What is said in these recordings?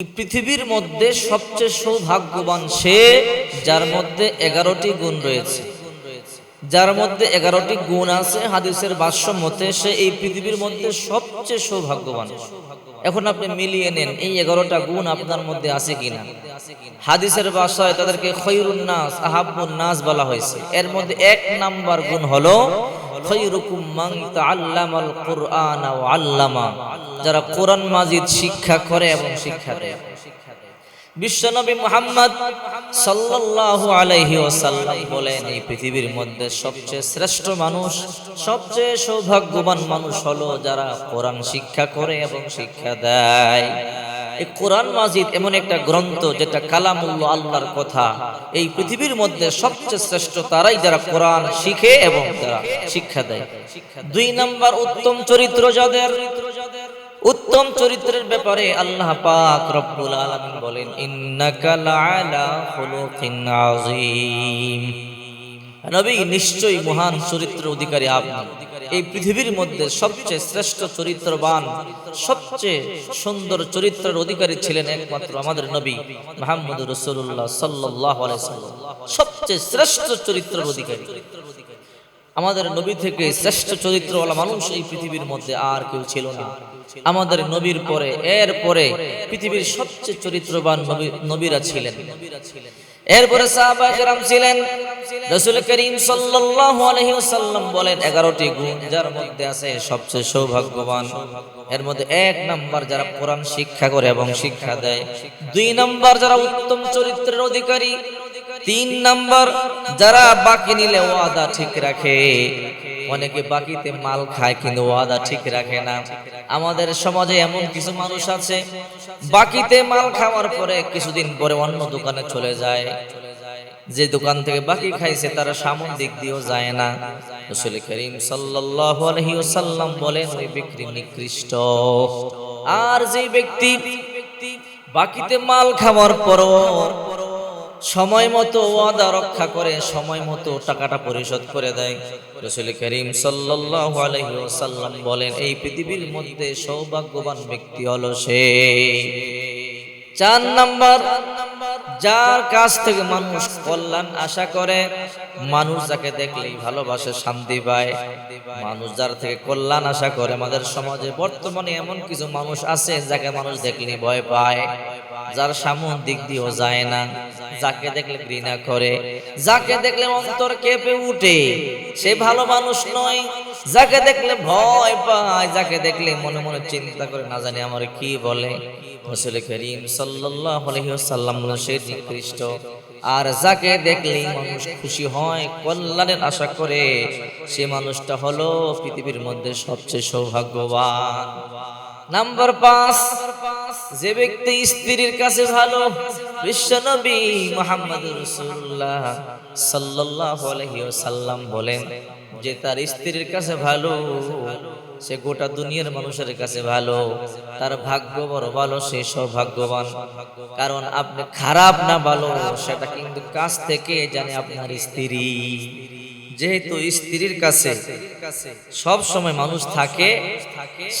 পৃথিবীর মধ্যে সবচেয়ে সৌভাগ্যবান সে যার মধ্যে এগারোটি গুণ রয়েছে। যার মধ্যে এগারোটি গুণ আছে হাদিসের ভাষ্য মতে সে এই পৃথিবীর মধ্যে সবচেয়ে সৌভাগ্যবান। এখন আপনি মিলিয়ে নেন, এই এগারোটা গুণ আপনার মধ্যে আছে কিনা? হাদিসের ভাষায় তাদেরকে খৈরুন নাস আহাবুন নাস বলা হয়েছে। এর মধ্যে এক নাম্বার গুণ হলো খৈরুকুম মান তাআল্লামাল কুরআন ওয়া আল্লামা। যারা কোরআন মাজিদ শিক্ষা করে এবং শিক্ষা দেয়। বিশ্বনবী মুহাম্মদ সাল্লাল্লাহু আলাইহি ওয়াসাল্লাম বলেন, এই পৃথিবীর মধ্যে সবচেয়ে শ্রেষ্ঠ মানুষ, সবচেয়ে সৌভাগ্যবান মানুষ হলো যারা কোরআন শিক্ষা করে এবং শিক্ষা দেয়। এই কোরআন মাজিদ এমন একটা গ্রন্থ যেটা কালামুল্লাহ আল্লাহর কথা। এই পৃথিবীর মধ্যে সবচেয়ে শ্রেষ্ঠ তারাই যারা কোরআন শিখে এবং যারা শিক্ষা দেয়। দুই উত্তম চরিত্র যাদের। উত্তম চরিত্রের ব্যাপারে আল্লাহ পাক রব্বুল বলেন খুলুকিন আযীম। নবী নিশ্চয়ই মহান চরিত্রের অধিকারী আপনি। এই পৃথিবীর মধ্যে সবচেয়ে শ্রেষ্ঠ চরিত্রবান, সবচেয়ে সুন্দর চরিত্রের অধিকারী ছিলেন একমাত্র আমাদের নবী সাল্লাল্লাহু আলাইহি সাল্লাম। সবচেয়ে শ্রেষ্ঠ চরিত্রের অধিকারী। আমাদের নবী থেকে শ্রেষ্ঠ চরিত্রওয়ালা মানুষ এই পৃথিবীর মধ্যে আর কেউ ছিল না। আমাদের নবীর পরে, এর পরে পৃথিবীর সবচেয়ে চরিত্রবান নবী- নবীরা ছিলেন। এরপরে সাহাবাহাম ছিলেন। রসুল করিম সাল্লাম বলেন 11টি গুণ যার মধ্যে আছে সবচেয়ে সৌভাগ্যবান। এর মধ্যে এক নাম্বার যারা কোরআন শিক্ষা করে এবং শিক্ষা দেয়। দুই নাম্বার যারা উত্তম চরিত্রের অধিকারী। তিন নাম্বার, যারা বাকি নিলে ওয়াদা ঠিক রাখে। অনেকে বাকিতে মাল খায়, কিন্তু ওয়াদা ঠিক রাখে না। আমাদের সমাজে এমন কিছু মানুষ আছে, বাকিতে মাল খাওয়ার পরে কিছুদিন পরে অন্য দোকানে চলে যায়। যে দোকান থেকে বাকি খাইছে, তারা সামন দিক দিয়েও যায় না। রসুল করিম সাল্লাল্লাহু আলাইহি ওয়াসাল্লাম বলেন, ওই ব্যক্তি নিকৃষ্ট। আর যে ব্যক্তি বাকিতে মাল খাওয়ার পরও সময় মতো ওয়াদা রক্ষা করে, সময় মতো টাকাটা পরিশোধ করে দেয়। রসুল করিম ওয়াসাল্লাম বলেন, এই পৃথিবীর মধ্যে সৌভাগ্যবান ব্যক্তি হলো সে। চার নাম্বার, যার কাছ থেকে মানুষ কল্যাণ আশা করে, মানুষ যাকে দেখলেই ভালোবাসে, শান্তি পায়। মানুষ যার থেকে কল্যাণ আশা করে, আমাদের সমাজে বর্তমানে এমন কিছু মানুষ আছে যাকে মানুষ দেখলেই ভয় পায়। যার সামন দিক দিয়েও যায় না। যাকে দেখলে ঘৃণা করে, যাকে দেখলে অন্তর কেঁপে উঠে, সে ভালো মানুষ নয়। যাকে দেখলে ভয় পায়, যাকে দেখলে মনে মনে চিন্তা করে, না জানি আমার কি বলে। আর যাকে মানুষ খুশি হয়, কল্যাণের আশা করে, সে মানুষটা হলো পৃথিবীর মধ্যে সবচেয়ে সৌভাগ্যবান। নাম্বার পাঁচ যে ব্যক্তি স্ত্রীর কাছে ভালো, বিশ্বনবী মোহাম্মদ রসুল্লাহ সাল্লাল্লাহু আলাইহি ওয়াসাল্লাম বলেন যে তার স্ত্রীর কাছে ভালো, সে গোটা দুনিয়ার মানুষের কাছে ভালো, তার ভাগ্য বড় ভালো, সে সৌভাগ্যবান। কারণ আপনি খারাপ না ভালো, সেটা কিন্তু কাছ থেকে জানে আপনার স্ত্রী। যেহেতু স্ত্রীর কাছে সব সময় মানুষ থাকে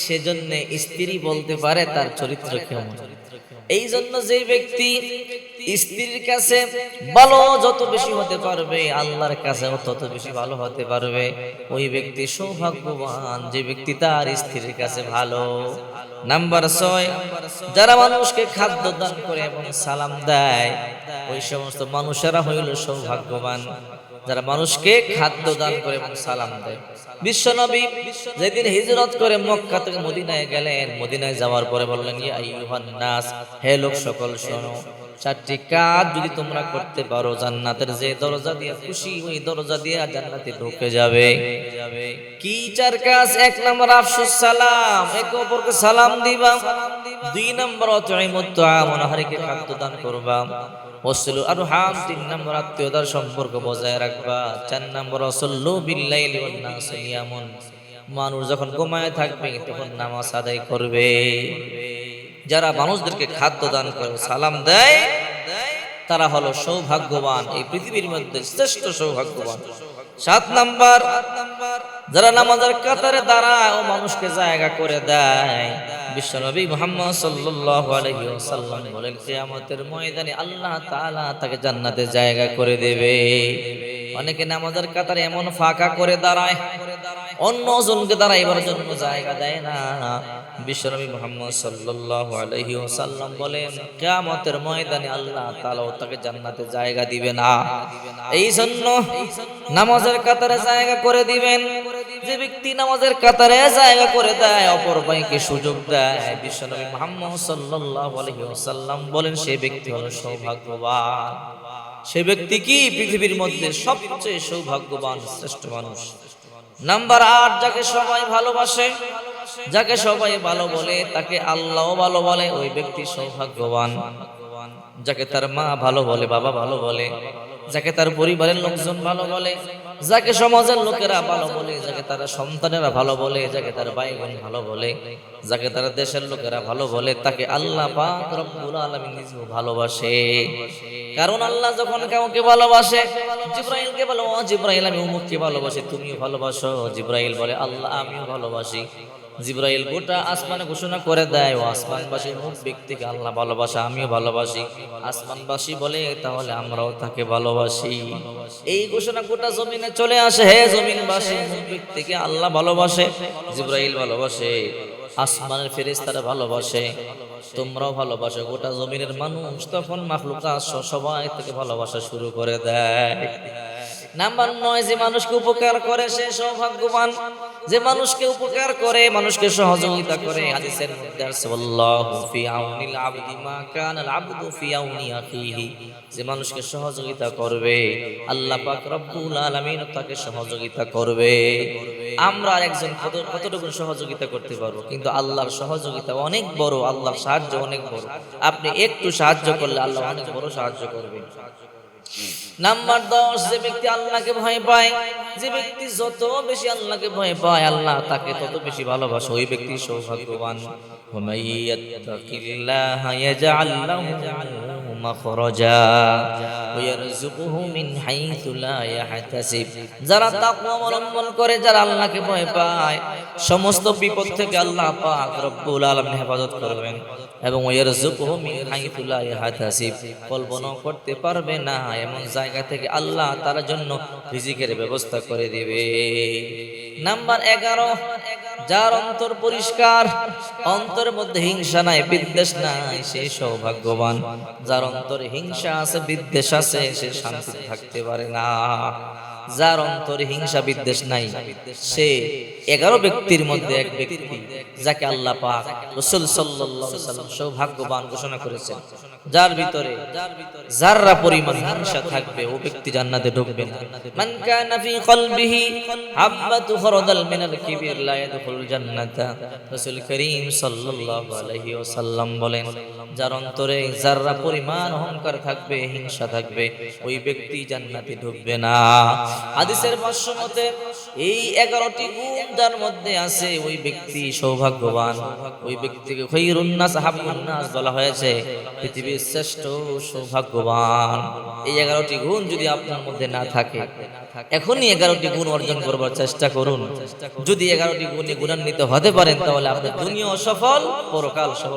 সেজন্য স্ত্রী বলতে পারে তার চরিত্র কেমন। এই জন্য যে ব্যক্তি স্ত্রীর কাছে ভালো যত বেশি হতে পারবে আল্লাহর কাছে তত বেশি ভালো হতে পারবে। ওই ব্যক্তি সৌভাগ্যবান যে ব্যক্তি তার স্ত্রীর কাছে ভালো। নাম্বার ছয় যারা মানুষকে খাদ্য দান করে এবং সালাম দেয় ওই সমস্ত মানুষেরা হইল সৌভাগ্যবান। যারা মানুষকে খাদ্য দান করে এবং সালাম দেয়। বিশ্বনবী যেদিন হিজরত করে মক্কা থেকে মদিনায় গেলেন, মদিনায় যাওয়ার পরে বললেন নাস, হে লোক, সকল শোনো। চারটি কাজ যদি তোমরা করতে পারো, জান্নাতের যে দরজা দিয়ে খুশি, ওই দরজা দিয়ে জান্নাতে ঢুকে যাবে। কি চার কাজ? এক নম্বর আফসুস, সালাম। একে অপরকে সালাম দিবা। দুই নম্বর অতইমুত তাআমুন হারিকে খাদ্য দান করবা। আর হাম তিন নম্বর, আত্মীয়তার সম্পর্ক বজায় রাখবা। চার নম্বর অসল্লু বিল্লাইলি মানুষ যখন ঘুমায় থাকবে, তখন নামাজ আদায় করবে। যারা মানুষদেরকে খাদ্য দান করে, সালাম দেয়, তারা হলো সৌভাগ্যবান। এই পৃথিবীর মধ্যে শ্রেষ্ঠ সৌভাগ্যবান। সাত নাম্বার, যারা নামাজের কাতারে দাঁড়ায় ও মানুষকে জায়গা করে দেয়, বিশ্বনবী মুহাম্মদ সাল্লাল্লাহু আলাইহি ওয়াসাল্লাম বলেন, কিয়ামতের ময়দানে আল্লাহ তাআলা তাকে জান্নাতে জায়গা করে দেবে। অনেকে নামাজের কাতারে এমন ফাঁকা করে দাঁড়ায় অন্য জনকে দাঁড়াইবার জন্য জায়গা দেয় না। বিশ্বনবী মুহাম্মদ সাল্লাল্লাহু আলাইহি ওয়াসাল্লাম বলেন, কিয়ামতের ময়দানে আল্লাহ তাআলা তাকে জান্নাতে জায়গা দিবে না। এই জন্য নামাজের কাতারে জায়গা করে দিবেন। যে ব্যক্তি নামাজের কাতারে জায়গা করে দেয়, অপর ভাইকে সুযোগ দেয়। বিশ্বনবী মুহাম্মদ সাল্লাল্লাহু আলাইহি বলেন, সে ব্যক্তি হলো সৌভাগ্যবান। সে ব্যক্তি কি? পৃথিবীর মধ্যে সবচেয়ে সৌভাগ্যবান, শ্রেষ্ঠ মানুষ। নাম্বার আট, যাকে সবাই ভালোবাসে, যাকে সবাই ভালো বলে, তাকে আল্লাহ ভালো বলে, ওই ব্যক্তি সৌভাগ্যবান। যাকে তার মা ভালো বলে, বাবা ভালো বলে, যাকে তার পরিবারের লোকজন ভালো বলে যাকে সমাজের লোকেরা ভালো বলে, যাকে তারা সন্তানেরা ভালো বলে, যাকে তার ভাই বোন ভালো বলে, যাকে তারা দেশের লোকেরা ভালো বলে, তাকে আল্লাহ ভালোবাসে। কারণ আল্লাহ যখন কাউকে ভালোবাসে, জিব্রাইলকে বলে, ও জিব্রাইল, আমি উমুককে ভালোবাসি, তুমিও ভালোবাসো। জিব্রাইল বলে, আল্লাহ, আমিও ভালোবাসি। জিব্রাইল গোটা আসমানে ঘোষণা করে দেয়, ও আসমানবাসী, মুখ ব্যক্তিকে আল্লাহ ভালোবাসা, আমিও ভালোবাসি। আসমানবাসী বলে, তাহলে আমরাও তাকে ভালোবাসি। এই ঘোষণা গোটা জমিনে চলে আসে, হে জমিনবাসী, মুখ ব্যক্তিকে আল্লাহ ভালোবাসে, জিব্রাইল ভালোবাসে, আসমানের ফেরেশতারা ভালোবাসে। তোমরাও ভালোবাসো। গোটা জমিনের মানুষ তখন মাখলুকা সবাই থেকে ভালোবাসা শুরু করে দেয়। নাম্বার নয়, যে মানুষকে উপকার করে সে সৌভাগ্যবান। যে মানুষকে উপকার করে, মানুষকে সহযোগিতা করে। হাদিসের মধ্যে আছে আল্লাহু ফি আউনিল আবদি মা কানাল আবদু ফি আউনি আখিহি। যে মানুষকে সহযোগিতা করবে, আল্লাহ পাক রব্বুল আলামিন তাকে সহযোগিতা করবে। আমরা একজন কত, কতটুকু সহযোগিতা করতে পারব? কিন্তু আল্লাহর সহযোগিতা অনেক বড়, আল্লাহর সাহায্য অনেক বড়। আপনি একটু সাহায্য করলে আল্লাহ অনেক বড় সাহায্য করবে। নাম্বার দশ, যে ব্যক্তি আল্লাহকে ভয় পায়, যে ব্যক্তি যত বেশি আল্লাহকে ভয় পায়, আল্লাহ তাকে তত বেশি ভালোবাসে। ওই ব্যক্তি সৌভাগ্যবান। হুমাইয়াত্তাকিল্লাহ ইয়াজআল লাহু مخرجا ويرزقه من حيث لا يحتسب যারা তাকওয়া অবলম্বন করে যারা আল্লাহকে ভয় পায় সমস্ত বিপদ থেকে আল্লাহ পাক রব্বুল আলামিন হেফাজত করবেন এবং ওয়ারযুকুহু মিন হাইথু লা ইয়াহতাসিব কল্পনা করতে পারবে না এমন জায়গা থেকে আল্লাহ তার জন্য রিজিকের ব্যবস্থা করে দিবে নাম্বার এগারো যার অন্তর পরিষ্কার, অন্তরের মধ্যে হিংসা নাই, বিদ্বেষ নাই, সে সৌভাগ্যবান। যার অন্তরে হিংসা আছে, বিদ্বেষ আছে, সে শান্তি থাকতে পারে না। যার অন্তরে হিংসা, বিদ্বেষ নাই, সে এগারো ব্যক্তির মধ্যে এক ব্যক্তি, যাকে আল্লাহ পাক সৌভাগ্যবান ঘোষণা করেছেন। যার ভিতরে যাররা পরিমাণ হিংসা থাকবে, ও ব্যক্তি জান্নাতে ঢুকবে না। মান কানা ফি কলবিহি হাববাতু খরদাল মিনাল কিবির লা ইয়াদখুল জান্নাতা। রাসূল করিম সাল্লাল্লাহু আলাইহি ওয়াসাল্লাম বলেন, যার অন্তরে যাররা পরিমাণ অহংকার থাকবে, হিংসা থাকবে, ওই ব্যক্তি জান্নাতে ঢুকবে না। হাদিসের ভাষ্য মতে এই এগারোটি গুণ যার মধ্যে আছে, ওই ব্যক্তি সৌভাগ্যবান। ওই ব্যক্তিকে খৈরুন নাস, হাব্বুন নাস বলা হয়েছে। পৃথিবীর শ্রেষ্ঠ সৌভাগ্যবান। এই এগারোটি গুণ যদি আপনার মধ্যে না থাকে, এখনই এগারোটি গুণ অর্জন করবার চেষ্টা করুন। যদি এগারোটি গুণে গুণান্বিত হতে পারেন, তাহলে আপনার দুনিয়া সফল, পরকাল সফল।